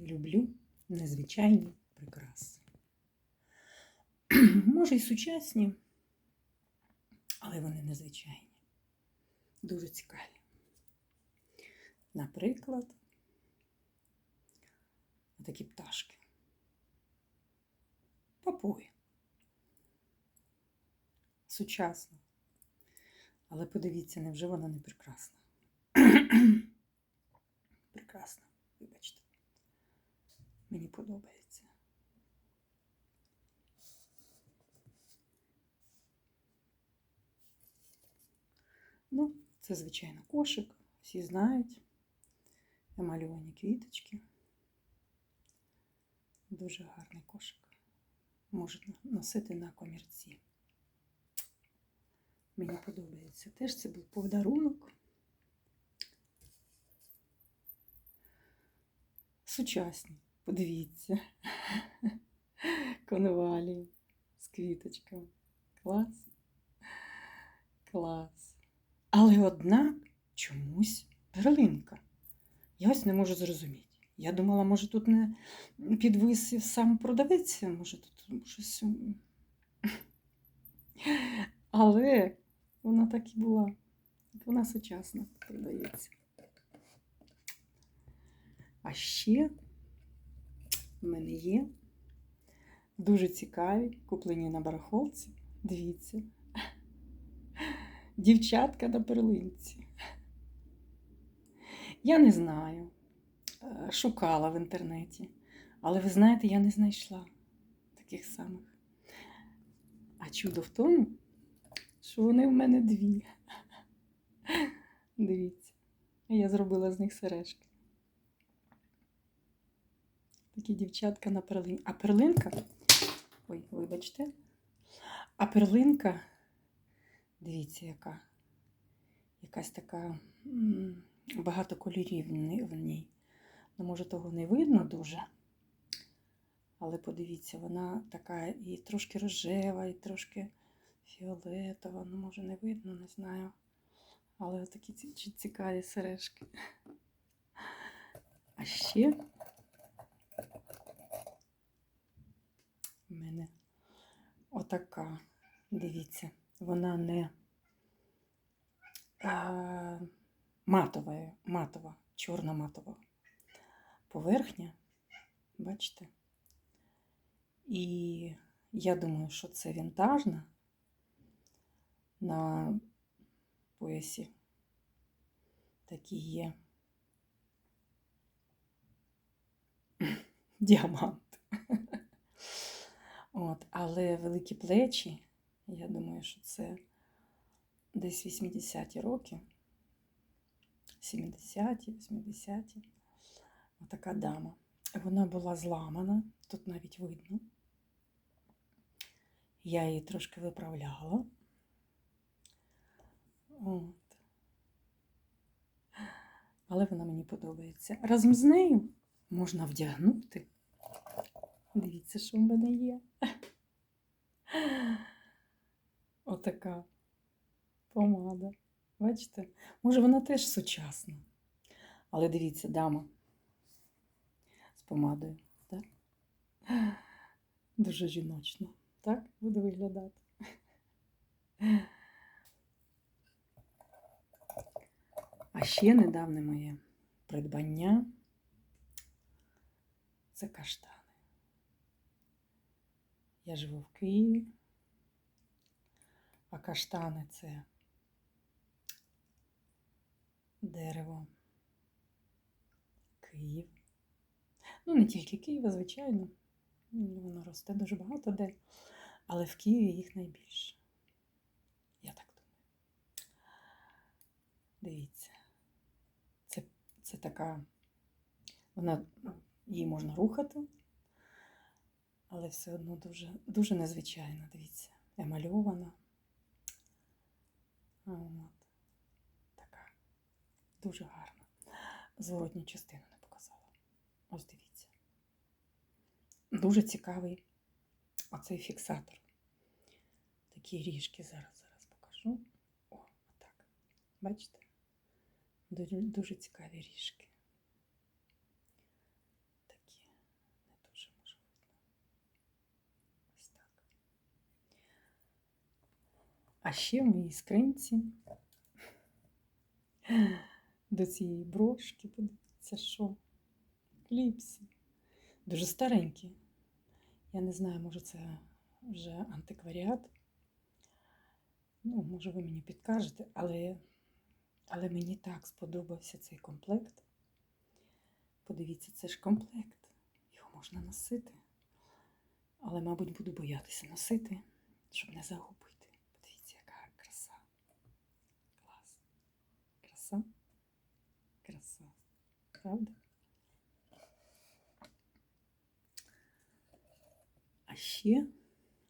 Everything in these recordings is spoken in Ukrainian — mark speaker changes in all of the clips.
Speaker 1: люблю незвичайні прикраси. Може, й сучасні, але вони незвичайні. Дуже цікаві. Наприклад, такі пташки. Папуги. Сучасно. Але подивіться, невже вона не прекрасна? Прекрасна, вибачте. Мені подобається. Ну, це, звичайно, кошик. Всі знають. Намальовані квіточки. Дуже гарний кошик. Можуть носити на комірці. Мені подобається. Теж це був подарунок. Сучасні, подивіться. Конвалії з квіточками. Клас. Клас. Але однак чомусь перлинка. Я ось не можу зрозуміти. Я думала, може, тут не підвисив сам продавець, може тут щось. Але вона так і була. Вона сучасна продається. А ще в мене є дуже цікаві, куплені на барахолці. Дивіться. Дівчатка на перлинці. Я не знаю. Е, Шукала в інтернеті. Але ви знаєте, я не знайшла таких самих. А чудо в тому, що вони в мене дві. Дивіться, я зробила з них сережки. Такі дівчатка на перлинці. А перлинка. Ой, вибачте. А перлинка, дивіться, яка. Якась така багато кольорів в ній. Ну, може, того не видно дуже. Але подивіться, вона така і трошки рожева, і трошки фіолетова. Ну, може, не видно, не знаю. Але такі ці- ці- цікаві сережки. А ще мене отака. Дивіться, вона не е, матова, матова, чорна матова поверхня. Бачите? І я думаю, що це вінтажна на поясі. Такі є діамант. От, але великі плечі, я думаю, що це десь 80-ті роки. 70-ті, 80-ті. Отака дама. Вона була зламана, тут навіть видно. Я її трошки виправляла. От. Але вона мені подобається. Разом з нею можна вдягнути. Дивіться, що в мене є. Отака помада. Бачите? Може, вона теж сучасна. Але дивіться, дама з помадою. Так? Дуже жіночно. Так буде виглядати. А ще недавне моє придбання це каштани. Я живу в Києві, а каштани це дерево Київ. Ну, не тільки Києва, звичайно. Воно росте дуже багато де, але в Києві їх найбільше. Я так думаю. Дивіться. Це, це така, вона, її можна рухати, але все одно дуже, дуже незвичайна, дивіться, емальована. От. Така. Дуже гарна. Зворотню частину не показала. Ось дивіться. Дуже цікавий оцей фіксатор. Такі ріжки зараз зараз покажу. О, отак. Бачите? Дуже, дуже цікаві ріжки. Такі. А ще в моїй скринці до цієї брошки, подивіться, що кліпси. Дуже старенькі. Я не знаю, може це вже антикваріат. Ну, може, ви мені підкажете, але, але мені так сподобався цей комплект. Подивіться, це ж комплект. Його можна носити. Але, мабуть, буду боятися носити, щоб не загубити. Подивіться, яка краса. Клас. Краса. Краса. Правда? А ще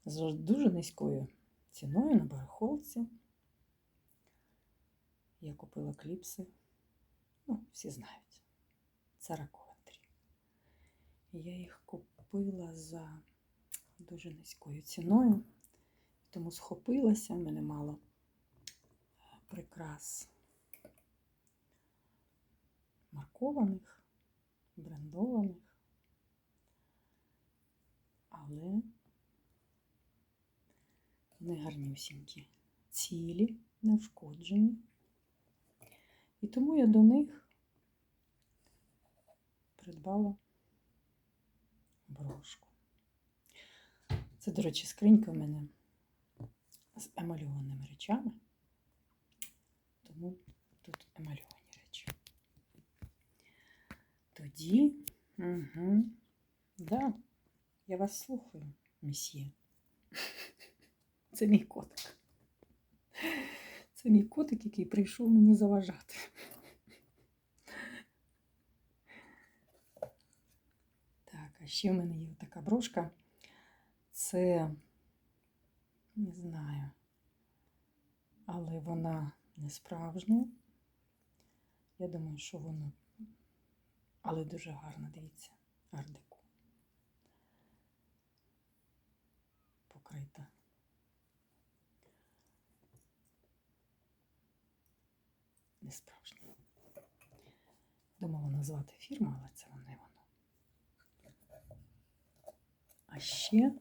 Speaker 1: з дуже низькою ціною на барахолці я купила кліпси. Ну, всі знають. Сара Ковентрі. Я їх купила за дуже низькою ціною, тому схопилася, в мене мало прикрас маркованих, брендованих, але вони гарнюсінькі, цілі, неушкоджені. І тому я до них придбала брошку. Це, до речі, скринька в мене з емальованими речами, тому тут емальовані. Тоді, угу, да, я вас слухаю, месьє. Це мій котик. Це мій котик, який прийшов мені заважати. Так, а ще в мене є така брошка. Це, не знаю, але вона не справжня. Я думаю, що вона, але дуже гарна, дивіться, ардику. Покрита. Не справжня. Думала назвати фірму, але це не воно. А ще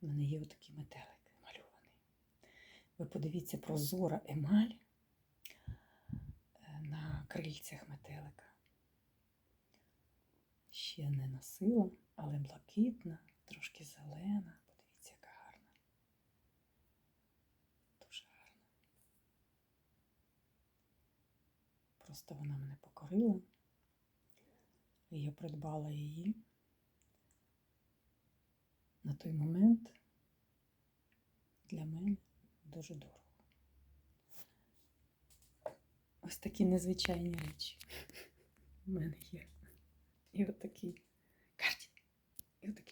Speaker 1: в мене є отакий метелик малюваний. Ви подивіться прозора емаль е, на крильцях метелика. Ще не носила, але блакитна, трошки зелена. Подивіться, яка гарна. Дуже гарна. Просто вона мене покорила. І я придбала її на той момент для мене дуже дорого. Ось такі незвичайні речі в мене є. І отакий. От Карті. І от